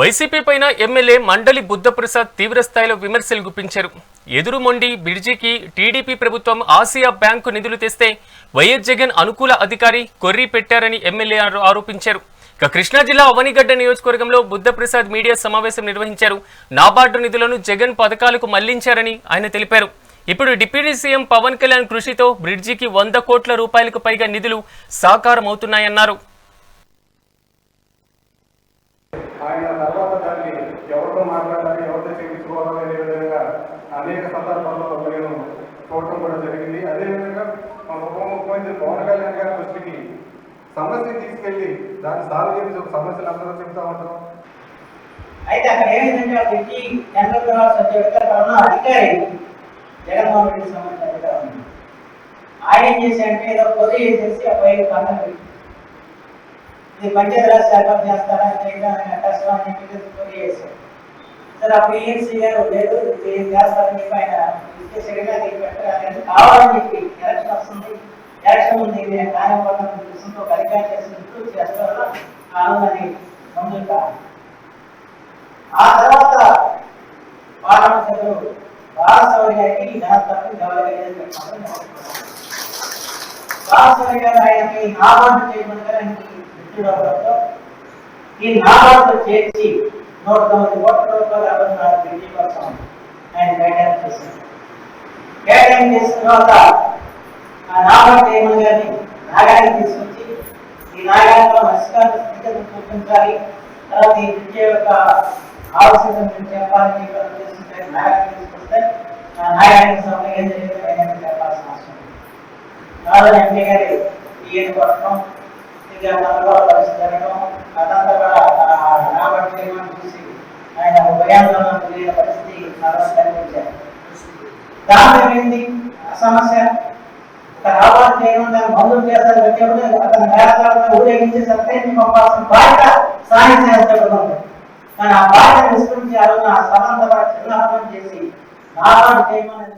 YCP పైన MLA మండలి బుద్ధప్రసాద్ తీవ్రస్థాయిలో విమర్శలు గుప్పించారు. ఎదురు మొండి బిడ్జికి టీడీపీ ప్రభుత్వం ఆసియా బ్యాంకు నిధులు తెస్తే వైఎస్ జగన్ అనుకూల అధికారి కొర్రీ పెట్టారని ఎమ్మెల్యే ఆరోపించారు. ఇక కృష్ణా జిల్లా అవనిగడ్డ నియోజకవర్గంలో బుద్ధప్రసాద్ మీడియా సమావేశం నిర్వహించారు. నాబార్డు నిధులను జగన్ పథకాలకు మళ్ళించారని ఆయన తెలిపారు. ఇప్పుడు డిప్యూటీ సీఎం పవన్ కళ్యాణ్ కృషితో బ్రిడ్జికి వంద కోట్ల రూపాయలకు పైగా నిధులు సాకారమవుతున్నాయన్నారు. ఆయన తర్వాత దాన్ని ఎవరితో మాట్లాడాలి ఎవరితో చేయించుకోవాలి అనే విధంగా అనేక సందర్భాల్లో నేను చూడటం కూడా జరిగింది. అదేవిధంగా మన ఉప ముఖ్యమంత్రి పవన్ కళ్యాణ్ గారి దృష్టికి సమస్య తీసుకెళ్ళి దాన్ని సాల్వ్ చేసి ఒక సమస్యలు అందరూ చెప్తా ఉంటాం. అయితే అక్కడ ఏమైందంటే ఆ వ్యక్తి జనరల్గా సభ్యుడిగా అధికారి జగన్మోహన్ రెడ్డి సంబంధించిన అధికారి ఆయన ఏం చేశాడంటే ఏదో పొద్దు చేసేసి ఆ పైన పన్ను పెట్టి ఇది పంచాయతీరాజ్ శాఖ చేస్తారా ఆయన కష్టం చెప్పి పొది చేశాడు అప్పుడు ఏఎన్సీ గారు లేదు చేస్తారని చెప్పి ఆయన ఇచ్చేసరిగా దీన్ని కావాలని చెప్పి ఎలక్షన్ వస్తుంది. ఎలక్షన్ ఉంది. నేను కానివ్వడం ఉద్దేశంతో ఒక చేసినట్టు చేస్తారు? కావాలని ముందుకు ఆ తర్వాత పార్లమెంట్ సభ్యులు బాలసౌరి గారికి ఘనతకు గౌరవం బాలసౌరి గారు ఆయనకి నాబార్డు చేయమని ఆయనకి ఈ నాలుగు చేర్చి నూట తొమ్మిది కోట్ల రూపాయలు కోసం ఆయన కేటాయింపు చేశారు కేటాయింపు చేసిన తర్వాత ఆ గారిని నాగానికి తీసుకొచ్చి ఈ నాగారంలో చూపించాలి తర్వాత ఈ విద్య యొక్క ఆవశ్యకత చెప్పాలని తీసుకొస్తే ఆ ఏం జరిగిందో చెప్పాల్సిన అవసరం ఎంపీ గారి ఈయన కొట్టడం చేయమని చూసి ఆయన తెలియని పరిస్థితి కనిపించారు ఏమైంది? సమస్య. రావాలి చేయడం దాన్ని మందులు చేస్తారు అతను ఊరేగించి సత్యాన్ని పంపాల్సిన బాధ్యత సాయం చేస్తాడు కానీ ఆ బాధ్యత విస్మరించి ఆ రోజున చేసి నాబాటు చేయమని